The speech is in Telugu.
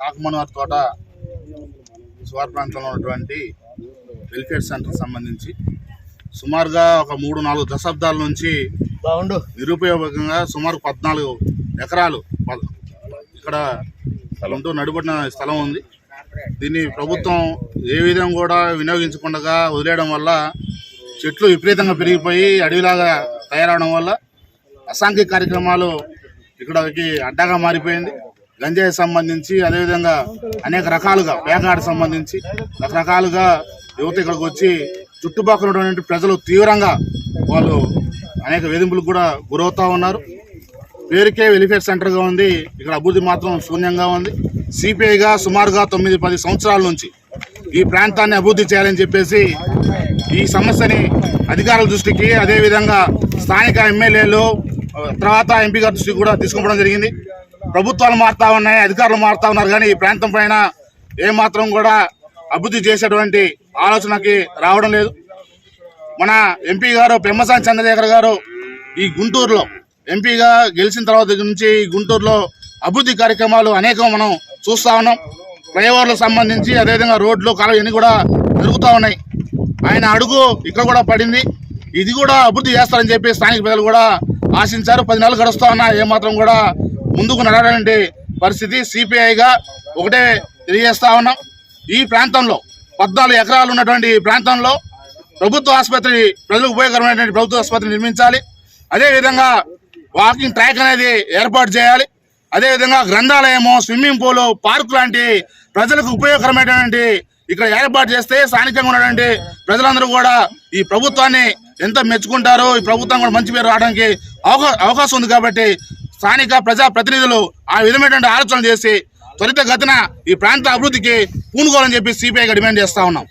కాకమనవారి తోట శివార ప్రాంతంలో ఉన్నటువంటి వెల్ఫేర్ సెంటర్ సంబంధించి సుమారుగా ఒక మూడు నాలుగు దశాబ్దాల నుంచి బాగుండు. నిరుపయోగంగా సుమారు పద్నాలుగు ఎకరాలు ఇక్కడ ఉంటూ నడుబడిన స్థలం ఉంది. దీన్ని ప్రభుత్వం ఏ విధంగా కూడా వినియోగించకుండా వదిలేయడం వల్ల చెట్లు విపరీతంగా పెరిగిపోయి అడవిలాగా తయారవడం వల్ల అసాంఘిక కార్యక్రమాలు ఇక్కడికి అడ్డాగా మారిపోయింది. గంజాయి సంబంధించి అదేవిధంగా అనేక రకాలుగా పేకాడ సంబంధించి రకరకాలుగా యువత ఇక్కడికి వచ్చి చుట్టుపక్కల ఉన్నటువంటి ప్రజలు తీవ్రంగా వాళ్ళు అనేక వేధింపులకు కూడా గురవుతా ఉన్నారు. పేరుకే వెలిఫేర్ సెంటర్గా ఉంది. ఇక్కడ అభివృద్ధి మాత్రం శూన్యంగా ఉంది. సిపిఐగా సుమారుగా తొమ్మిది పది సంవత్సరాల నుంచి ఈ ప్రాంతాన్ని అభివృద్ధి చేయాలని చెప్పేసి ఈ సమస్యని అధికారుల దృష్టికి అదేవిధంగా స్థానిక ఎమ్మెల్యేలు తర్వాత ఎంపీ గారి దృష్టికి కూడా తీసుకోవడం జరిగింది. ప్రభుత్వాలు మారుతా ఉన్నాయి అధికారులు మారుతా ఉన్నారు కానీ ఈ ప్రాంతం పైన ఏమాత్రం కూడా అభివృద్ధి చేసేటువంటి ఆలోచనకి రావడం లేదు. మన ఎంపీ గారు పెమ్మసాని చంద్రశేఖర్ గారు ఈ గుంటూరులో ఎంపీగా గెలిచిన తర్వాత దగ్గర నుంచి గుంటూరులో అభివృద్ధి కార్యక్రమాలు అనేకం మనం చూస్తా ఉన్నాం. ఫ్లైఓవర్లకు సంబంధించి అదేవిధంగా రోడ్లు కాలువ ఇవన్నీ కూడా జరుగుతూ ఉన్నాయి. ఆయన అడుగు ఇక్కడ కూడా పడింది. ఇది కూడా అభివృద్ధి చేస్తారని చెప్పి స్థానిక ప్రజలు కూడా ఆశించారు. పది నెలలు గడుస్తా ఉన్నా ఏమాత్రం కూడా ముందుకు నడవడానికి పరిస్థితి సిపిఐగా ఒకటే తెలియజేస్తా ఉన్నాం. ఈ ప్రాంతంలో పద్నాలుగు ఎకరాలు ఉన్నటువంటి ప్రాంతంలో ప్రభుత్వ ఆసుపత్రి ప్రజలకు ఉపయోగకరమైనటువంటి ప్రభుత్వ ఆసుపత్రి నిర్మించాలి. అదేవిధంగా వాకింగ్ ట్రాక్ అనేది ఏర్పాటు చేయాలి. అదేవిధంగా గ్రంథాలయము స్విమ్మింగ్ పూల్ పార్కు లాంటి ప్రజలకు ఉపయోగకరమైనటువంటి ఇక్కడ ఏర్పాటు చేస్తే స్థానికంగా ఉన్నటువంటి ప్రజలందరూ కూడా ఈ ప్రభుత్వాన్ని ఎంత మెచ్చుకుంటారో ఈ ప్రభుత్వం కూడా మంచి పేరు రావడానికి అవకా అవకాశం ఉంది కాబట్టి స్థానిక ప్రజా ప్రతినిధులు ఆ విధమైనటువంటి ఆలోచనలు చేసి త్వరితగతిన ఈ ప్రాంత అభివృద్ధికి పూనుకోవాలని చెప్పి సిపిఐగా డిమాండ్ చేస్తా ఉన్నాం.